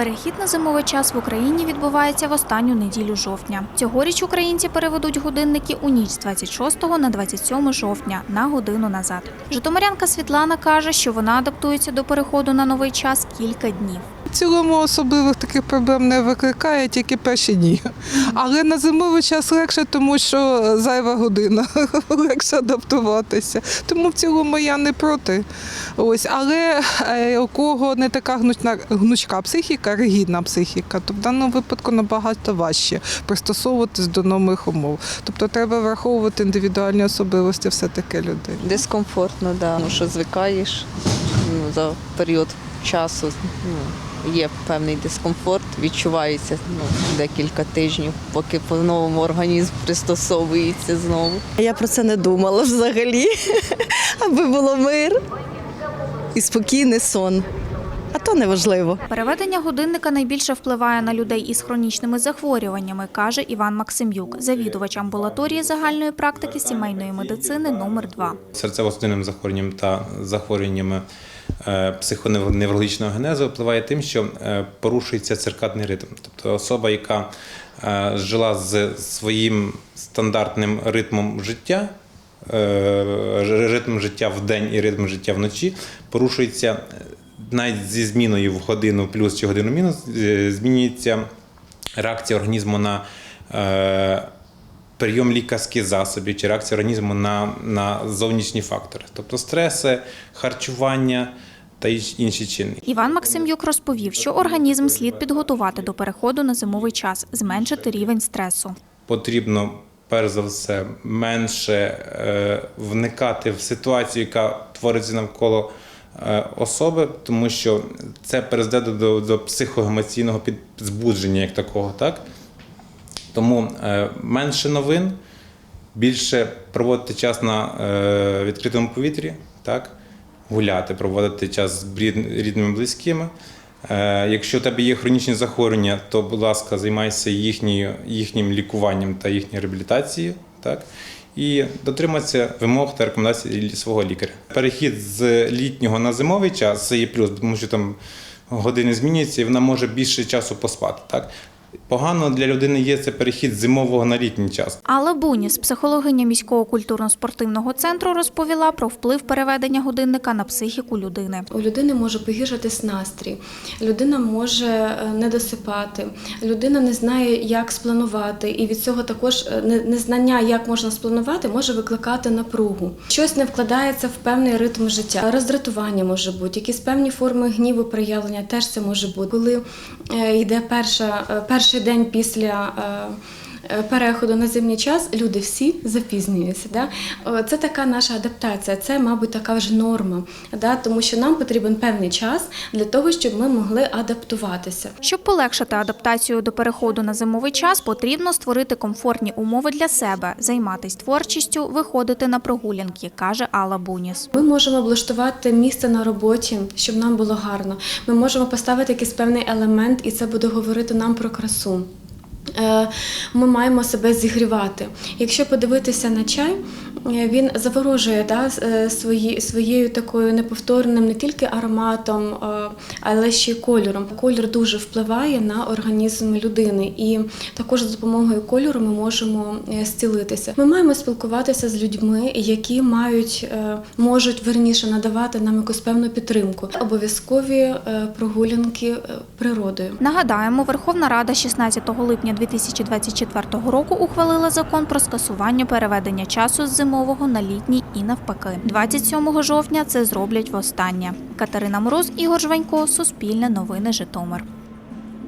Перехід на зимовий час в Україні відбувається в останню неділю жовтня. Цьогоріч українці переведуть годинники у ніч з 26 на 27 жовтня на годину назад. Житомирянка Світлана каже, що вона адаптується до переходу на новий час кілька днів. В цілому особливих таких проблем не викликає тільки перші дні. Але на зимовий час легше, тому що зайва година легше адаптуватися. Тому в цілому я не проти. Ось, але е, у кого не така гнучна, гнучка психіка, ригідна психіка, то в даному випадку набагато важче пристосовуватись до нових умов. Тобто треба враховувати індивідуальні особливості все-таки людей. Дискомфортно, да. Ну, що звикаєш ну, за період часу. Ну, є певний дискомфорт, відчувається ну, декілька тижнів, поки по-новому організм пристосовується знову. Я про це не думала взагалі, аби було мир і спокійний сон. То не важливо. Переведення годинника найбільше впливає на людей із хронічними захворюваннями, каже Іван Максим'юк, завідувач амбулаторії загальної практики сімейної медицини номер 2 серцево-судинним захворюванням та захворювнями е, психоневрологічного генезу впливає тим, що е, порушується циркадний ритм. Тобто особа, яка е, жила з своїм стандартним ритмом життя, ритм життя в день і ритм життя вночі, порушується навіть зі зміною в годину плюс чи годину мінус, е, змінюється реакція організму на е, прийом лікарських засобів чи реакція організму на, на зовнішні фактори, тобто стреси, харчування та й інші чинники. Іван Максим'юк розповів, що організм слід підготувати до переходу на зимовий час, зменшити рівень стресу. Потрібно перш за все менше е, вникати в ситуацію, яка твориться навколо особи, тому що це призведе до, до психоемоційного підзбудження як такого, так? Тому е, менше новин, більше проводити час на е, відкритому повітрі, так? гуляти, проводити час з рід- рідними близькими. Е, Якщо у тебе є хронічні захворювання, то, будь ласка, займайся їхньою, їхнім лікуванням та їхньою реабілітацією. Так? І дотриматися вимог та рекомендацій свого лікаря. Перехід з літнього на зимовий час це є плюс, тому що там години змінюються і вона може більше часу поспати. Так? Погано для людини є це перехід з зимового на літній час. Алла Буніс, психологиня міського культурно-спортивного центру, розповіла про вплив переведення годинника на психіку людини. У людини може погіршитись настрій, людина може е, не досипати, людина не знає, як спланувати, і від цього також е, незнання, як можна спланувати, може викликати напругу. Щось не вкладається в певний ритм життя. Роздратування може бути, якісь певні форми гніву проявлення теж це може бути. Коли е, йде перша, перший день після. Е, Переходу на зимній час люди всі запізнюються. Да? Е, Це така наша адаптація, це, мабуть, така вже норма, да? тому що нам потрібен певний час для того, щоб ми могли адаптуватися. Щоб полегшити адаптацію до переходу на зимовий час, потрібно створити комфортні умови для себе, займатися творчістю, виходити на прогулянки, каже Алла Буніс. Ми можемо облаштувати місце на роботі, щоб нам було гарно. Ми можемо поставити якийсь певний елемент, і це буде говорити нам про красу. Е, Ми маємо себе зігрівати. Якщо подивитися на чай, е, він заворожує да, е, свої, своєю такою неповторним не тільки ароматом, але ще й кольором. Колір дуже впливає на організм людини, і також за допомогою кольору ми можемо зцілитися. Ми маємо спілкуватися з людьми, які мають можуть верніше надавати нам якусь певну підтримку. Обов'язкові прогулянки природою. Нагадаємо, Верховна Рада 16 липня 2024 року ухвалила закон про скасування переведення часу з зимового на літній і навпаки. 27 жовтня це зроблять востаннє. Катерина Мороз, Ігор Жванько, Суспільне новини Житомир.